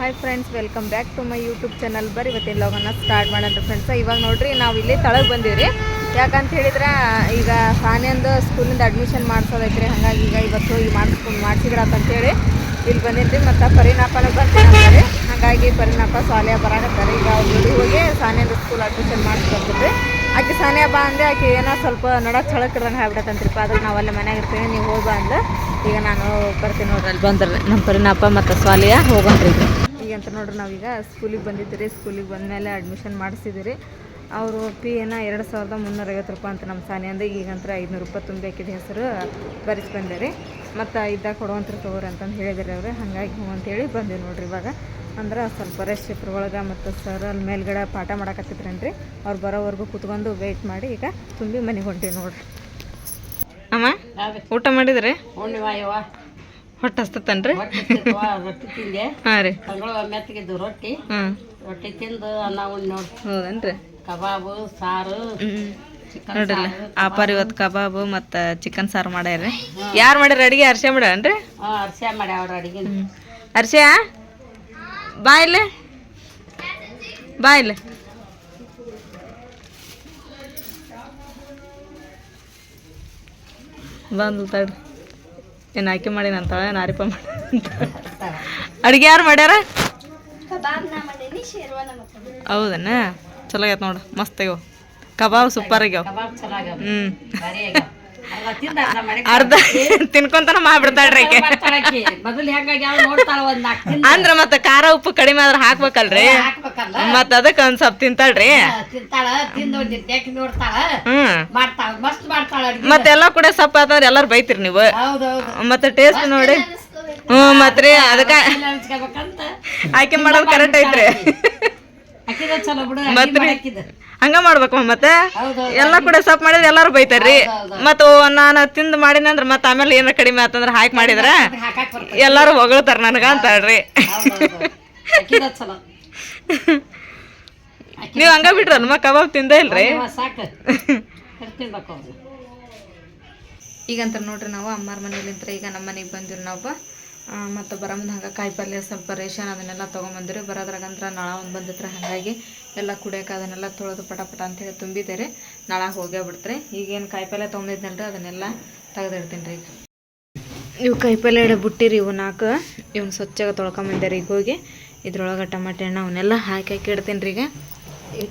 Hi friends welcome back to my YouTube channel ಬರ್ ಇವತ್ತಿನ ಲಾಗನ್ನ ಸ್ಟಾರ್ಟ್ ಮಾಡೋಣ ಫ್ರೆಂಡ್ಸ್ ಇವಾಗ ನೋಡ್ರಿ, ನಾವು ಇಲ್ಲಿ ತಳಗೆ ಬಂದೀವಿ ಯಾಕಂತ ಹೇಳಿದ್ರೆ, ಈಗ ಸಾನಿಯಂದು ಸ್ಕೂಲಿಂದ ಅಡ್ಮಿಷನ್ ಮಾಡಿಸೋದೈತ್ರಿ. ಹಾಗಾಗಿ ಈಗ ಇವತ್ತು ಈಗ ಮಾಡಿಸ್ಕೊಂಡು ಮಾಡ್ಸಿದ್ರ ಅಂತೇಳಿ ಇಲ್ಲಿ ಬಂದಿದ್ರಿ. ಮತ್ತು ಪರಿನಾಪನ ಬರ್ತೀವಿ ಹಾಗಾಗಿ ಪರಿಣಾಪ ಸಾಲಿಯ ಬರಾಕತ್ತಾರೆ ಈಗ ಅವ್ರು ಹೋಗಿ ಸಾನಿಯಂದು ಸ್ಕೂಲ್ ಅಡ್ಮಿಷನ್ ಮಾಡಿಸ್ಕೊತೀವಿ ಆಕೆ ಸಾನೆ ಬಾ ಅಂದೆ, ಆಕೆ ಏನೋ ಸ್ವಲ್ಪ ನೋಡೋಕೆ ಚಳಕ್ ಹಾಕ್ಬಿಡತ್ತಂತ್ರಿಪ್ಪ ಆಗ್ಬಿಡತ್ತಂತ್ರಿಪ್ಪ ನಾವು ಅಲ್ಲೇ ಮನ್ಯಾಗ ಇರ್ತೀವಿ. ನೀವು ಹೋಗ್ಬಾ ಅಂದ್ರೆ ಅಂದ. ಈಗ ನಾನು ಬರ್ತೀನಿ ನೋಡ್ರಿ. ಅಲ್ಲಿ ಬಂದ್ರೆ ನಮ್ಮ ಪರಿಣಾಪ ಮತ್ತು ಸ್ವಾಲಿಯ ಹೋಗೋಣ್ರಿ. ಈಗ ಅಂತ ನೋಡ್ರಿ ನಾವೀಗ ಸ್ಕೂಲಿಗೆ ಬಂದಿದ್ದೀರಿ. ಸ್ಕೂಲಿಗೆ ಬಂದಮೇಲೆ ಅಡ್ಮಿಷನ್ ಮಾಡಿಸಿದ್ದೀರಿ. ಅವರು ಪಿ ಏನ ಎರಡು ಸಾವಿರದ ಮುನ್ನೂರೈವತ್ತು ರೂಪಾಯಿ ಅಂತ ನಮ್ಮ ಸಾನಿಯಂದ ಈಗಂತರ ಐದುನೂರು ರೂಪಾಯಿ ತುಂಬಬೇಕಿದೆ ಹೆಸರು ಬರೆಸಿ ಬಂದೆ ಮತ್ತು ಇದ್ದಾಗ ಕೊಡುವಂತ್ರಿ ತಗೋರಿ ಅಂತಂದು ಹೇಳಿದ್ರಿ ಅವರು. ಹಾಗಾಗಿ ಹ್ಞೂ ಅಂತೇಳಿ ಬಂದೀವಿ ನೋಡ್ರಿ ಇವಾಗ. ಅಂದ್ರೆ ಸ್ವಲ್ಪ ರೆಸ್ಟ್ ಇದ್ರ ಒಳಗೆ ಮತ್ತು ಸರ್ ಅಲ್ಲಿ ಮೇಲ್ಗಡೆ ಪಾಠ ಮಾಡಕತ್ತಿದ್ರೇನ್ರಿ ಅವ್ರು ಬರೋವರೆಗೂ ಕುತ್ಕೊಂಡು ವೆಯ್ಟ್ ಮಾಡಿ ಈಗ ತುಂಬಿ ಮನೆಗೆ ಹೊಂಟೀವಿ ನೋಡ್ರಿ. ಅಮ್ಮ ಊಟ ಮಾಡಿದ್ರಿ? ಹೊಟ್ಟೆ ಹಸ್ತತನ್ರಿ ರೊಟ್ಟಿ ತಿಂದೆ. ಹಾಂ ರೀ. ತಂಗಳು ಮೆತ್ತಗಿದ್ದು ರೊಟ್ಟಿ. ಹ್ಞೂ ರೊಟ್ಟಿ ತಿಂದು ಅನ್ನ ಉಂಡು ನೋಡಿ ಹೌದನ್ರಿ? ಕಬಾಬು ಸಾರು ನೋಡ್ರಲ್ಲ. ಆಪಾರ ಇವತ್ತು ಕಬಾಬು ಮತ್ತು ಚಿಕನ್ ಸಾರು ಮಾಡ್ಯಾರ ಯಾರು ಮಾಡ್ಯಾರ ಅಡಿಗೆ? ಅರ್ಶೆ ಮಾಡ್ಯಾನ್ರಿ ಹಾಂ ಅರ್ಶೆ ಮಾಡಿ ಅವ್ರ ಅಡಿಗೆ ಅರ್ಶೆ ಬಾ ಇಲ್ಲಿ. ಬಾ ಇಲ್ಲಿ. ಬಂದು ತಡ್ರಿ. ಏನು ಆಯ್ಕೆ ಮಾಡಿ ಅಂತ ನಾರಿಪ ಮಾಡಿ ಅಡುಗೆ ಯಾರು ಮಾಡ್ಯಾರ? ಹೌದನ್ನ ಚಲೋ ಆಯ್ತು ನೋಡು ಮಸ್ತ್ ಆಗ್ಯಾವ. ಕಬಾಬ್ ಸೂಪರ್ ಆಗ್ಯಾವ. ಹ್ಞೂ. ಅರ್ಧ ತಿನ್ಕೊಂತನ ಮಾಡ್ಬಿಡ್ತಾಳ್ರಿ ಆಕೆ. ಮಾಡ್ತಾಳಾಕಿ. ಮೊದಲು ಹೆಂಗಾಗ್ಯಾವ ನೋಡ್ತಾಳ ಒಂದ್ ನಾಲ್ಕು ತಿಂದ ಅಂದ್ರ ಮತ್ತ ಖಾರ ಉಪ್ಪು ಕಡಿಮೆ ಆದ್ರೆ ಹಾಕ್ಬೇಕಲ್ರಿ? ಹಾಕ್ಬೇಕಲ್ಲ. ಮತ್ತ ಅದಕ್ಕ ಒಂದ್ ಸ್ವಲ್ಪ ತಿಂತಾಳ್ರಿ? ತಿಂತಾಳ ತಿಂದು ಒಂದು ಟೇಕ್ ನೋಡ್ತಾಳ. ಹ್ಮ್. ಮಾಡ್ತಾಳ ಮಸ್ತ್ ಮಾಡ್ತಾಳ ಅಡಿಗೆ. ಮತ್ತೆಲ್ಲ ಕೂಡ ಸಪ್ಪ ಆತಂದ್ರ ಎಲ್ಲಾರು ಬೈತಿರಿ ನೀವು? ಮತ್ತೆ ಟೇಸ್ಟ್ ನೋಡಿ. ಹ್ಮ್ ಮತ್ರಿ ಅದಕ್ಕ ಆಯ್ಕೆ ಮಾಡೋದು ಕರೆಕ್ಟ್ ಐತ್ರಿ. ಮತ್ರಿ? ಹಂಗ ಮಾಡ್ಬೇಕು ಮತ್ತೆ? ಎಲ್ಲ ಕೂಡ ಸಪ್ ಮಾಡಿದ್ರೆ ಎಲ್ಲಾರು ಬೈತಾರ್ರಿ. ಮತ್ತ ನಾನು ತಿಂದು ಮಾಡಿನ ಅಂದ್ರ ಮತ್ತ ಆಮೇಲೆ ಏನಾರ ಕಡಿಮೆ ಆತಂದ್ರ ಹಾಕಿ ಮಾಡಿದ್ರ ಎಲ್ಲಾರು ಹೊಗಳ್ತಾರ ನನಗ ಅಂತಾಳ್ರಿ ನೀವ್ ಹಂಗ ಬಿಟ್ರಲ್ಮ ಕಬಾಬ್ ತಿಂದ ಇಲ್ರಿ? ಈಗಂತ ನೋಡ್ರಿ ನಾವು ಅಮ್ಮಾರ ಮನೇಲಿಂತ್ರ ಈಗ ನಮ್ಮ ಮನೆಗೆ ಬಂದಿರಿ ನಾವು ಮತ್ತು ಬರಮಂದು ಹಂಗೆ ಕಾಯಿ ಪಲ್ಯ, ಸ್ವಲ್ಪ ರೇಷನ್ ಅದನ್ನೆಲ್ಲ ತೊಗೊಂಬಂದ್ರಿ. ಬರೋದ್ರಾಗಂದ್ರೆ ನಳ ಒಂದು ಬಂದಿತ್ರ. ಹಾಗಾಗಿ ಎಲ್ಲ ಕುಡಿಯೋಕೆ ಅದನ್ನೆಲ್ಲ ತೊಳೆದು ಪಟ ಪಟ ಅಂತೇಳಿ ತುಂಬಿದ್ದೀರಿ ನಳ ಹೋಗೇ ಬಿಡ್ತ್ರಿ. ಈಗೇನು ಕಾಯಿ ಪಲ್ಯ ರೀ ಅದನ್ನೆಲ್ಲ ತೆಗೆದಿಡ್ತೀನಿ ರೀ ಈಗ. ಇವು ಕಾಯಿ ಪಲ್ಯ ಇಡ ಬಿಟ್ಟಿರಿ ಇವು ನಾಲ್ಕು ಇವ್ನ ಸ್ವಚ್ಛಗೆ ತೊಳ್ಕೊಂಬಂದ್ಯಾರ ಈಗ ಹೋಗಿ. ಇದ್ರೊಳಗೆ ಟಮಾಟೆ ಹಣ್ಣು ಅವನ್ನೆಲ್ಲ ಹಾಕಿ ಹಾಕಿ ಇಡ್ತೀನಿ ರೀ ಈಗ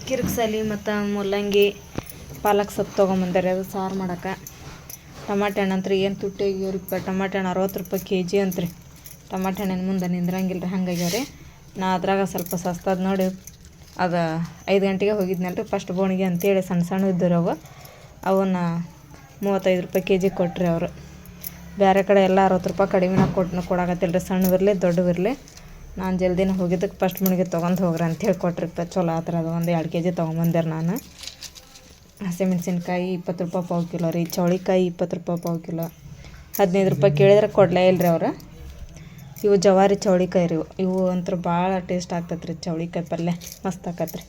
ಕಿರ್ಕ್ಸಲಿ ಮತ್ತು ಮೂಲಂಗಿ ಪಾಲಕ್ ಸೊಪ್ಪು ತೊಗೊಂಬಂದಾರೆ ಅದು ಸಾರು ಮಾಡೋಕೆ. ಟಮಾಟೆ ಹಣ್ಣು ಅಂತ್ರಿ, ಏನು ತುಟ್ಟಿ ಟಮಾಟೆ ಹಣ್ಣು ಅರವತ್ತು ರೂಪಾಯಿ ಕೆ ಜಿ ಅಂತ್ರಿ. ಟಮಾಟೆ ಹಣ್ಣಿನ ಮುಂದೆ ನಿಂದ್ರಂಗಿಲ್ಲ ರೀ ನಾ ಅದ್ರಾಗ ಸ್ವಲ್ಪ ಸಸ್ತದ ನೋಡಿ, ಅದು ಐದು ಗಂಟೆಗೆ ಹೋಗಿದ್ನಲ್ಲ ರೀ ಫಸ್ಟ್ ಬೋಣಿಗೆ ಅಂತೇಳಿ ಸಣ್ಣ ಸಣ್ಣ ಇದ್ದರು ಅವು. ಅವನ್ನ ಮೂವತ್ತೈದು ರೂಪಾಯಿ ಕೆ ಜಿ ಕೊಟ್ರಿ ಅವರು. ಬೇರೆ ಕಡೆ ಎಲ್ಲ ಅರವತ್ತು ರೂಪಾಯಿ ಕಡಿಮೆನ ಕೊಟ್ಟು ಕೊಡಾಕತ್ತಿಲ್ಲ ರೀ ಸಣ್ಣವಿರಲಿ ದೊಡ್ಡವಿರಲಿ ನಾನು ಜಲ್ದಿನ ಹೋಗಿದ್ದಕ್ಕೆ ಫಸ್ಟ್ ಮುಣಿಗೆ ತೊಗೊಂಡು ಹೋಗ್ರಿ ಅಂತೇಳಿ ಕೊಟ್ರಿಪ್ಪ ಚಲೋ ಆ ಥರ ಅದು ಒಂದು ಎರಡು ಕೆ ಜಿ ತೊಗೊಂಬಂದೆ ನಾನು. ಹಸಿಮೆಣ್ಸಿನ್ಕಾಯಿ ಇಪ್ಪತ್ತು ರೂಪಾಯಿ ಪಾವು ಕಿಲೋ ರೀ, ಚೌಳಿಕಾಯಿ ಇಪ್ಪತ್ತು ರೂಪಾಯಿ ಪಾವು ಕಿಲೋ. ಹದಿನೈದು ರೂಪಾಯಿ ಕೇಳಿದ್ರೆ ಕೊಡಲೇ ಇಲ್ಲ ರೀ ಅವ್ರು. ಇವು ಜವಾರಿ ಚೌಳಿಕಾಯಿ ರೀ. ಇವು ಇವು ಅಂತೂ ಭಾಳ ಟೇಸ್ಟ್ ಆಗ್ತೈತೆ ರೀ ಚೌಳಿಕಾಯಿ ಪಲ್ಯ. ಮಸ್ತ್ ಆಕತ್ತೆ ರೀ.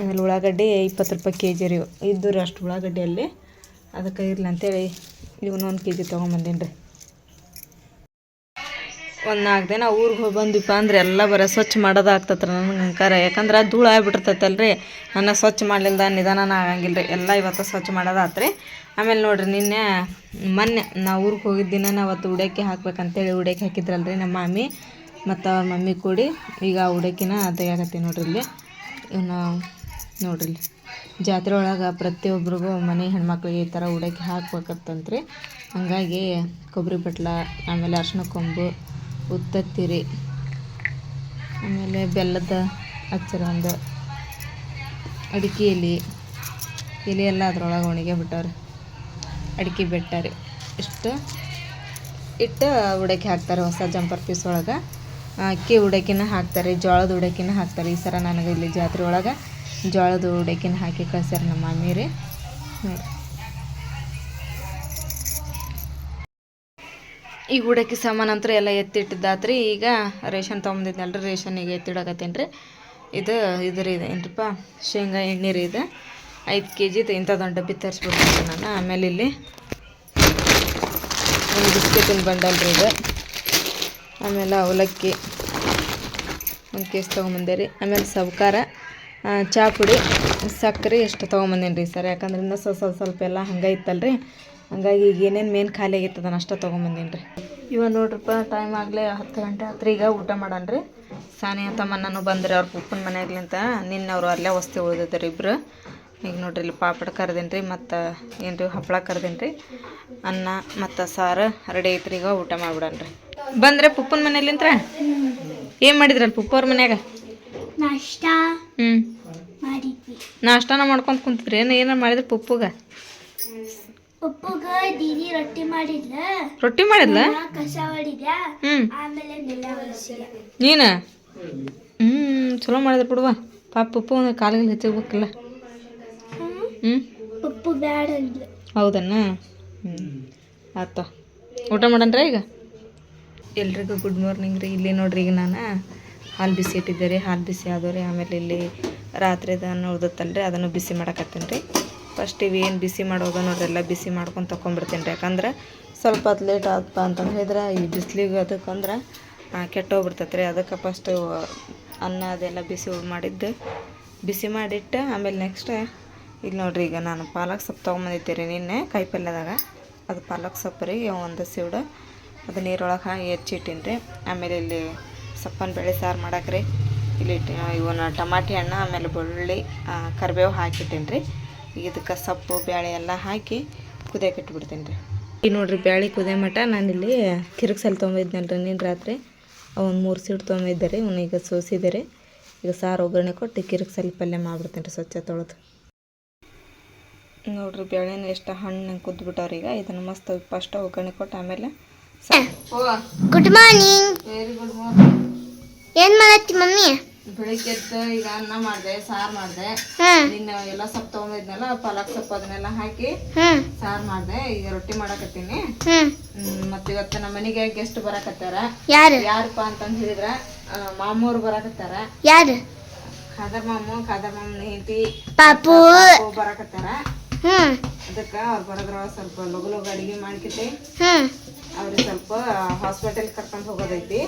ಆಮೇಲೆ ಉಳ್ಳಾಗಡ್ಡಿ ಇಪ್ಪತ್ತು ರೂಪಾಯಿ ಕೆ ಜಿ ರೀ. ಇವು ಇದ್ದು ರೀ ಅಷ್ಟು ಉಳ್ಳಾಗಡ್ಡಿ ಅಲ್ಲಿ ಅದಕ್ಕೆ ಇರಲಿ ಅಂತೇಳಿ. ಇವನ್ನ ಒಂದು ಕೆ ಜಿ ತೊಗೊಂಬಂದೀನಿ ರೀ ಒಂದು ನಾಲ್ಕು ದಿನ ಊರಿಗೆ ಹೋಗಿ ಬಂದಿಪ್ಪ ಅಂದ್ರೆ ಎಲ್ಲ ಬರೋ ಸ್ವಚ್ಛ ಮಾಡೋದು ಆಗ್ತತ್ರಿ ನನಗೆ ಅಂಕಾರ. ಯಾಕಂದ್ರೆ ಧೂಳು ಆಗ್ಬಿಟ್ಟಿರ್ತೈತಲ್ರಿ. ನನ್ನ ಸ್ವಚ್ಛ ಮಾಡಲಿಲ್ಲದ ನಿಧಾನನ ಆಗಂಗಿಲ್ಲ ಎಲ್ಲ ಇವತ್ತು ಸ್ವಚ್ಛ ಮಾಡೋದಾತ್ರಿ ಆಮೇಲೆ ನೋಡ್ರಿ ನಿನ್ನೆ ಮೊನ್ನೆ ನಾವು ಊರಿಗೆ ಹೋಗಿದ್ದ ದಿನ ಅವತ್ತು ಉಡಕ್ಕೆ ಹಾಕ್ಬೇಕಂತೇಳಿ ಉಡಕ್ಕೆ ಹಾಕಿದ್ರಲ್ರಿ ನಮ್ಮ ಮಾಮಿ ಮತ್ತು ಅವ್ರ ಮಮ್ಮಿ ಕೂಡಿ ಈಗ ಆ ಉಡಕಿನ ತೆಗಿಯಾಕತ್ತೀನಿ ನೋಡ್ರಿ ಇಲ್ಲಿ. ಇನ್ನು ನೋಡ್ರಿ ಜಾತ್ರೆ ಒಳಗೆ ಪ್ರತಿಯೊಬ್ಬರಿಗೂ ಮನೆ ಹೆಣ್ಮಕ್ಳಿಗೆ ಈ ಥರ ಉಡಕ್ಕೆ ಹಾಕ್ಬೇಕತ್ತಂತ್ರಿ ಹಾಗಾಗಿ ಕೊಬ್ಬರಿ ಬಟ್ಲ ಆಮೇಲೆ ಅರ್ಶಿನ ಕೊಂಬು ಉತ್ತತ್ತಿ ಆಮೇಲೆ ಬೆಲ್ಲದ ಅಚ್ಚರ ಒಂದು ಅಡಿಕೆ ಎಲೆ ಎಲೆ ಎಲ್ಲ ಅದ್ರೊಳಗೆ ಒಣಗೆ ಬಿಟ್ಟವ್ರಿ. ಅಡಿಕೆ ಬೆಟ್ಟ ರೀ. ಇಷ್ಟು ಇಟ್ಟು ಉಡಕ್ಕೆ ಹಾಕ್ತಾರೆ ಹೊಸ ಜಂಪರ್ ಪೀಸ್ ಒಳಗೆ. ಅಕ್ಕಿ ಉಡಕಿನ ಹಾಕ್ತಾರೆ, ಜೋಳದ ಉಡಕಿನ ಹಾಕ್ತಾರೆ. ಈ ಸರ ನನಗೆ ಇಲ್ಲಿ ಜಾತ್ರೆ ಒಳಗೆ ಜೋಳದ ಉಡಕಿನ ಹಾಕಿ ಕಳ್ಸ್ಯಾರ ನಮ್ಮ ಮಮ್ಮಿ ರೀ. ಈಗ ಗುಡಕ್ಕೆ ಸಾಮಾನು ಅಂತ ಎಲ್ಲ ಎತ್ತಿಟ್ಟಿದ್ದಾತ್ರಿ. ಈಗ ರೇಷನ್ ತೊಗೊಂಬಂದಿದ್ನಲ್ರಿ ರೇಷನಿಗೆ ಎತ್ತಿಡಕತ್ತೇನೆ ರೀ ಇದು ಇದ್ರಿ ಇದೆ, ಏನ್ರಿಪ್ಪ? ಶೇಂಗಾ ಎಣ್ಣೆ ರೀ ಇದು. ಐದು ಕೆ ಜಿದು ಇಂಥದ್ದೊಂದು ಡಬ್ಬಿ ತರಿಸ್ಬಿಡ್ತೀನಿ ನಾನು. ಆಮೇಲೆ ಇಲ್ಲಿ ಒಂದು ಬಿಸ್ಕೆಟಿನ ಬಂಡಲ್ ರೀ ಇದು. ಆಮೇಲೆ ಅವಲಕ್ಕಿ ಒಂದು ಕೇಸ್ ತೊಗೊಂಬಂದೆ ರೀ. ಆಮೇಲೆ ಸವ್ಕಾರ ಚಾ ಪುಡಿ. ಸಕ್ಕರೆ ಎಷ್ಟು ತೊಗೊಂಬಂದೇನಿ ರೀ ಸರ್? ಯಾಕಂದ್ರೆ ಇನ್ನೂ ಸ್ವಲ್ಪ ಸ್ವಲ್ಪ ಸ್ವಲ್ಪ ಎಲ್ಲ ಹಂಗೆ ಇತ್ತಲ್ರಿ. ಹಂಗಾಗಿ ಈಗ ಏನೇನು ಮೇನ್ ಖಾಲಿ ಆಗಿತ್ತು ಅದನ್ನು ಅಷ್ಟೇ ತೊಗೊಂಬಂದೀನಿ ರೀ ಇವಾಗ ನೋಡ್ರಪ್ಪ ಟೈಮ್ ಆಗಲೇ ಹತ್ತು ಗಂಟೆ ಹತ್ರ ಈಗ ಊಟ ಮಾಡೋಣ ರೀ ಸಾನಿ ತಮ್ಮಣ್ಣನು ಬಂದ್ರಿ ಅವ್ರ ಪುಪ್ಪನ ಮನೆಯಾಗ್ಲಿಂತ ನಿನ್ನೆ ಅವರು ಅಲ್ಲೇ ವಸ್ತಿ ಉಳಿದಿದ್ದಾರೆ ಇಬ್ಬರು ಈಗ ನೋಡ್ರಿ ಇಲ್ಲಿ ಪಾಪಡ್ ಕರ್ದೇನು ರೀ ಮತ್ತು ಏನು ರೀ ಹಪ್ಪಳ ಕರ್ದೇನು ರೀ ಅನ್ನ ಮತ್ತು ಸಾರು ರೆಡಿ ಐತ್ರಿ ಈಗ ಊಟ ಮಾಡ್ಬಿಡೋಣ ರೀ ಬಂದ್ರೆ ಪುಪ್ಪನ ಮನೆಯಲ್ಲಿಂತ್ರ ಏನು ಮಾಡಿದ್ರಲ್ಲ ಪುಪ್ಪ ಅವ್ರ ಮನ್ಯಾಗ? ನಾಷ್ಟ. ಹ್ಞೂ ನಾಷ್ಟಾನ ಮಾಡ್ಕೊಂಡು ಕುಂತಿದ್ರಿ? ಏನು ಏನಾರು ಮಾಡಿದ್ರಿ ಪುಪ್ಪಗ? ದೀದಿ ರೊಟ್ಟಿ ಮಾಡಿದ್ಲ. ರೊಟ್ಟಿ ಮಾಡಿದ್ಲ? ಕಸ ಹೊಡಿದ್ಯ. ಹ್ಞೂ ಆಮೇಲೆ ನೆಲ ನೀನು? ಹ್ಞೂ ಚಲೋ ಮಾಡಿದ್ರು ಬಿಡುವ. ಪಾಪ ಪುಪ್ಪು ಒಂದು ಕಾಲಿಗೆ ಹೆಚ್ಚಿಗ್ಬೇಕಲ್ಲ ಹ್ಮ್? ಪುಪ್ಪು ಬ್ಯಾಡ ಅಂದ್ಲು. ಹೌದನ್ನ ಹ್ಮ್. ಆತ. ಊಟ ಮಾಡನ್ರ ಈಗ? ಎಲ್ರಿಗೂ ಗುಡ್ ಮಾರ್ನಿಂಗ್ ರೀ. ಇಲ್ಲಿ ನೋಡ್ರಿ ಈಗ ನಾನು. ಹಾಲು ಬಿಸಿ ಇಟ್ಟಿದ್ದೆ ಹಾಲು ಬಿಸಿ ಆದವು ರೀ ಆಮೇಲೆ ಇಲ್ಲಿ ರಾತ್ರಿದ ಉಳ್ದತ್ತಲ್ಲ ರೀ ಅದನ್ನು ಬಿಸಿ ಮಾಡಕತ್ತೀನಿ. ರೀ ಫಸ್ಟ್ ಇವು ಏನು ಬಿಸಿ ಮಾಡೋದು ನೋಡ್ರೆಲ್ಲ ಬಿಸಿ ಮಾಡ್ಕೊಂಡು ತೊಗೊಂಡ್ಬಿಡ್ತೀನಿ ರೀ. ಯಾಕಂದ್ರೆ ಸ್ವಲ್ಪ ಹೊತ್ತು ಲೇಟ್ ಆದಪ್ಪ ಅಂತಂದು ಹೇಳಿದ್ರೆ ಈ ಬಿಸಿಲಿಗೆ ಅದಕ್ಕಂದ್ರೆ ಕೆಟ್ಟೋಗ್ಬಿಡ್ತೈತೆ ರೀ ಅದಕ್ಕೆ ಫಸ್ಟು ಅನ್ನ ಅದೆಲ್ಲ ಬಿಸಿ ಮಾಡಿದ್ದು. ಬಿಸಿ ಮಾಡಿಟ್ಟು ಆಮೇಲೆ ನೆಕ್ಸ್ಟ್ ಇಲ್ಲಿ ನೋಡ್ರಿ ಈಗ ನಾನು ಪಾಲಕ್ ಸೊಪ್ಪು ತೊಗೊಂಬಂದಿದ್ದೆ ರೀ ನಿನ್ನೆ ಕಾಯಿಪಲ್ಯದಾಗ. ಅದು ಪಾಲಕ್ ಸೊಪ್ಪು ರೀ, ಒಂದು ಸೀಡು ಅದು ನೀರೊಳಗೆ ಹಾಕಿ ಹೆಚ್ಚಿಟ್ಟಿನಿ ರೀ ಆಮೇಲೆ ಇಲ್ಲಿ ಸೊಪ್ಪನ್ನು ಬೇಳೆ ಸಾರು ಮಾಡಕ್ಕೆ ರೀ. ಇಲ್ಲಿ ಇವನ್ನ ಟಮಾಟಿ ಹಣ್ಣು, ಆಮೇಲೆ ಬೆಳ್ಳುಳ್ಳಿ ಕರಿಬೇವು ಹಾಕಿಟ್ಟಿನಿ ರೀ. ಇದಕ್ಕೆ ಸೊಪ್ಪು ಬೇಳೆ ಎಲ್ಲ ಹಾಕಿ ಕುದಿಯಕ್ಕೆ ಇಟ್ಬಿಡ್ತೀನಿ ರೀ. ಈಗ ನೋಡ್ರಿ ಬ್ಯಾಳಿ ಕುದಿಯೋ ಮಟ್ಟ ನಾನಿಲ್ಲಿ ಕಿರುಕ್ಸಲ್ಲಿ ತೊಗೊಂಬಿದ್ನಲ್ಲ ರೀ ನೀನು ರಾತ್ರಿ. ಅವನು ಮೂರು ಸೀಟ್ ತೊಗೊಂಬಿದ್ದೆ ರೀ ಈಗ ಸೋಸಿದೆ ರೀ. ಈಗ ಸಾರು ಒಗ್ಗರಣೆ ಕೊಟ್ಟು ಕಿರಿಕ್ಸಲ್ಲಿ ಪಲ್ಯ ಮಾಡ್ಬಿಡ್ತೀನಿ ರೀ ಸ್ವಚ್ಛ ತೊಳೆದು. ನೋಡ್ರಿ ಬೇಳೆನ ಎಷ್ಟು ಹಣ್ಣು ಕುದ್ಬಿಟ್ಟವ್ರಿ ಈಗ ಇದನ್ನು ಮಸ್ತ್ ಫಸ್ಟ್ ಒಗ್ಗರಣೆ ಕೊಟ್ಟು ಆಮೇಲೆ good morning very good morning ಏನ್ ಮಾಡತ್ತಿ ಮಮ್ಮಿ? ಬೆಳಿಗ್ಗೆ ಎದ್ದು ಈಗ ಅನ್ನ ಮಾಡ್ದೆ ಸಾರು ಮಾಡ್ದೆ. ನಿನ್ನ ಎಲ್ಲ ಸೊಪ್ಪು ತಗೊಂಡಿದ್ನಲ್ಲ ಪಾಲಕ್ ಸೊಪ್ಪು ಅದನ್ನೆಲ್ಲ ಹಾಕಿ ಸಾರು ಮಾಡಿದೆ. ಈಗ ರೊಟ್ಟಿ ಮಾಡಕತ್ತೀನಿ. ಮತ್ತು ಇವತ್ತು ನಮ್ಮ ಮನೆಗೆ ಗೆಸ್ಟ್ ಬರಾಕತ್ತಾರ. ಯಾರು? ಯಾರಪ್ಪ ಅಂತಂದು ಹೇಳಿದ್ರ ಮಾಮೂರು ಬರಕತ್ತಾರ. ಯಾರು? ಖಾದರ್ ಮಾಮು ಖಾದರ್ ಮಾಮನ ಹೆಂಡತಿ ಪಾಪು. ಬರಾಕತ್ತಾರ. ಅದಕ್ಕೆ ಅವ್ರು ಬರೋದ್ರ ಸ್ವಲ್ಪ ಲಗು ಲಗು ಅಡಿಗೆ ಹ್ಮ್. ಅವ್ರಿಗೆ ಸ್ವಲ್ಪ ಹಾಸ್ಪಿಟಲ್ ಕರ್ಕೊಂಡು ಹೋಗೋದೈತಿ.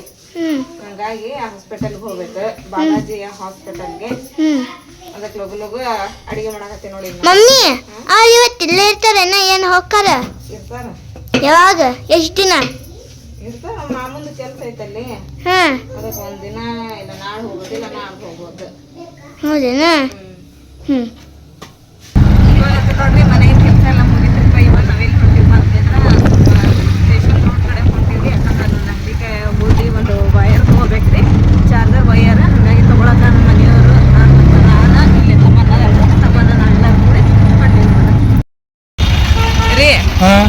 ಹಂಗಾಗಿ ಹಾಸ್ಪಿಟಲ್ಗೆ ಹೋಗ್ಬೇಕು. ಬಾಲಾಜಿ ಹಾಸ್ಪಿಟಲ್ಗೆ ಅದಕ್ಕೆ ಲಗು ಲಗು ಅಡಿಗೆ ಮಾಡಕತ್ತಿ ನೋಡಿ. ಮಮ್ಮಿ ಅವ್ರು ಇವತ್ತು ಇಲ್ಲೇ ಇರ್ತಾರೇನ ಏನು ಹೋಗ್ತಾರ? ಇರ್ತಾರ. ಯಾವಾಗ? ಎಷ್ಟು ದಿನ? ಇರ್ತಾರ ಮಾಮಂದು ಕೆಲಸ ಐತಲ್ಲಿ. ಹಾ ಅದಕ್ಕೆ ಒಂದಿನ ಇಲ್ಲ ನಾಳೆ ಹೋಗೋದಿಲ್ಲ ನಾಳೆ ಹೋಗೋದು ಹೌದೇನಾ? ಹ್ಮ್ ಇವತ್ತು ನೋಡ್ರಿ ಮನೆಗೆ ಕೆಲಸ ಎಲ್ಲ ಮುಗಿತಿರ್ಪ ಇವಾಗ ನಾವೆಲ್ಲಿ ಹೊಂಟಿವಿ ಅಂತಂದ್ರೆ ಸ್ಟೇಷನ್ ರೋಡ್ ಕಡೆ ಹೊಂಟಿವಿ ಯಾಕಂದ್ರೆ ನನ್ನ ಅಂಗಡಿಗೆ ಹೋಗಿ ಒಂದು ವಯರ್ ತೊಗೋಬೇಕ್ರಿ ಚಾರ್ಜರ್ ವಯರ್ ಹಾಗಾಗಿ ತೊಗೊಳಕ ನಮ್ಮ ಮನೆಯವರು ನಾನು ಮತ್ತು ನಾನು ಇಲ್ಲಿ ತಮ್ಮನ ತಮ್ಮನ ನಾನು ಕೂಡಿ ಹೊಂಟಿವಿ ರೀ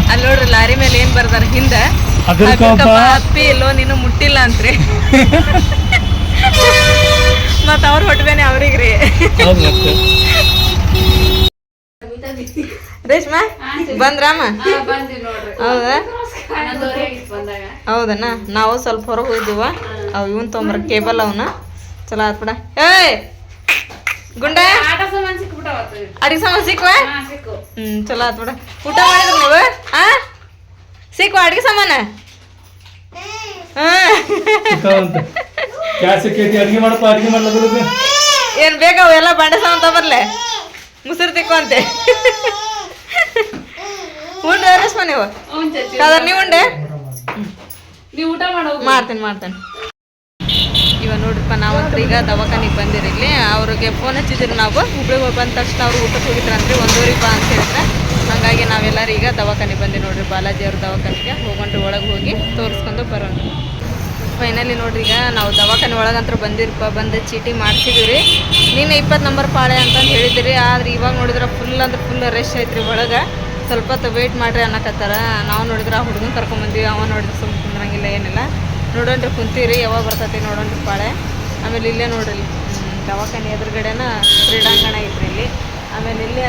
ಅಲ್ಲಿ ನೋಡ್ರಿ ಲಾರಿ ಮೇಲೆ ಏನ್ ಬರ್ದಾರ ಹಿಂದ? ಅಪ್ಪಿ ಎಲ್ಲೋ ನೀನು ಮುಟ್ಟಿಲ್ಲ ಅಂತ್ರಿ. ಮತ್ತ ಅವ್ರ ಹೊಟ್ಬೇನೆ ಅವ್ರಿಗ್ರಿ ರೇಷ್ಮಾ ಬಂದ್ರಾಮ ಹೌದಾ? ಹೌದನ? ನಾವು ಸ್ವಲ್ಪ ಹೊರಗೆ ಹೋಗಿದ್ವ ಅವ್ ಇವನ್ ತೊಂಬರ ಕೇಬಲ್ ಅವನ. ಚಲೋ ಆತ್ಬಿಡ ಏ ಏಯ್! ಗುಂಡ? ಅಡಿಗೆ ಸಾಮಾನು ಸಿಕ್ವಾ? ಹ್ಮ್ ಚಲೋ ಆತ್ ಬಿಡ. ಊಟ ಮಾಡಿದ್ರ ನೀವು? ಆ ಸಿಕ್ವಾ ಅಡಿಗೆ ಸಾಮಾನ? ಹಾ. ಗ್ಯಾಸ್ ಕೇಟಿ ಅಡಿಗೆ ಮಾಡಪ್ಪ ಅಡಿಗೆ ಮಾಡ್ಲಕ್ಕ ಏನ್ ಬೇಕಾವ ಅವೆಲ್ಲ ಬಂಡೆ ಸಾಮಾನ್ ತಗೊಬರ್ಲೆ? ಮುಸುರು ತಿಕ್ಕೊಂತೆ. ಉಂಡ್ರೆ ರೇಷ್ಮಾ ನೀವು? ನೀವು ಉಂಡೆ? ನೀವು ಊಟ ಮಾಡೋ ಮಾಡ್ತೇನೆ ಮಾಡ್ತೇನೆ. ಇವಾಗ ನೋಡ್ರಿಪ್ಪ ನಾವಂತ್ರ ಈಗ ದವಾಖಾನಿಗೆ ಬಂದಿರಲಿ ಅವ್ರಿಗೆ ಫೋನ್ ಹಚ್ಚಿದ್ರು ನಾವು. ಹುಬ್ಳಿಗೆ ಬಂದ ತಕ್ಷಣ ಅವ್ರು ಊಟಕ್ಕೆ ಹೋಗಿದ್ರಂತ್ರಿ ಒಂದೂವರೆಗೆ ಬಾ ಅಂತ ಹೇಳಿದ್ರೆ. ಹಾಗಾಗಿ ನಾವೆಲ್ಲರೂ ಈಗ ದವಾಖಾನಿಗೆ ಬಂದಿ ನೋಡ್ರಿ, ಬಾಲಾಜಿ ಅವ್ರ ದವಾಖಾನಿಗೆ. ಹೋಗೊಂಡ್ರಿ ಒಳಗೆ ಹೋಗಿ ತೋರಿಸ್ಕೊಂಡು ಬರೋಣ. ಫೈನಲಿ ನೋಡ್ರಿ, ಈಗ ನಾವು ದವಾಖಾನೆ ಒಳಗಂತ್ರ ಬಂದಿರಪ್ಪ ಬಂದು ಚೀಟಿ ಮಾಡಿಸಿದ್ವಿ ರೀ ನೀನು ಇಪ್ಪತ್ತು ನಂಬರ್ ಪಾಳೆ ಅಂತಂದು ಹೇಳಿದಿರಿ, ಆದ್ರೆ ಇವಾಗ ನೋಡಿದ್ರೆ ಫುಲ್ ಅಂದ್ರೆ ಫುಲ್ ರಶ್ ಐತ್ರಿ ಒಳಗೆ. ಸ್ವಲ್ಪ ಹೊತ್ತು ವೆಯ್ಟ್ ಮಾಡ್ರಿ ಅನ್ನಕತ್ತಾರ. ನಾವು ನೋಡಿದ್ರೆ ಆ ಹುಡುಗನ ಕರ್ಕೊಂಬಂದ್ವಿ ಅವ ನೋಡಿದ್ರೆ ಸುಮ್ಮನೆ ಕುಂದ್ರಂಗಿಲ್ಲ, ಏನಿಲ್ಲ. ನೋಡೋಣ್ರಿ, ಕುಂತೀರಿ, ಯಾವಾಗ ಬರ್ತೈತಿ ನೋಡೋಣ್ರಿ ಪಾಳೆ. ಆಮೇಲೆ ಇಲ್ಲೇ ನೋಡ್ರಿ ದವಾಖಾನೆ ಎದುರುಗಡೆನ ಕ್ರೀಡಾಂಗಣ ಐತ್ರಿ ಇಲ್ಲಿ. ಆಮೇಲೆ ಇಲ್ಲೇ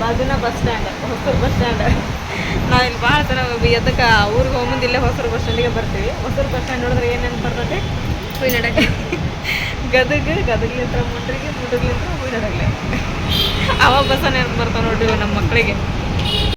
ಬಾಜುನ bus stand Hosur bus stand ನಾವು ಇಲ್ಲಿ ಭಾಳ ಜನ ಎದಕ್ಕೆ ಊರಿಗೆ ಹೋಗ್ಬಂದು ಇಲ್ಲೇ ಹೊಸೂರು ಬಸ್ ಸ್ಟ್ಯಾಂಡಿಗೆ ಬರ್ತೀವಿ. ಹೊಸೂರು ಬಸ್ ಸ್ಟ್ಯಾಂಡ್ ನೋಡಿದ್ರೆ ಏನೇನು ಬರ್ತೈತಿ? ಹುಯ್ನಡಕ್ಕೆ ಗದಗ ಗದಗ್ಲಿಂತ್ರ ಮುಂಡ್ರಿಗೆ ಮುಂಡ್ರಿಲಿಂತ್ರ ಹುಯ್ನಡಗ್ಲೆ ಅವಾಗ ಬಸ್ಸನ್ನು ಏನು ಬರ್ತಾವೆ ನೋಡ್ರಿ ನಮ್ಮ ಮಕ್ಕಳಿಗೆ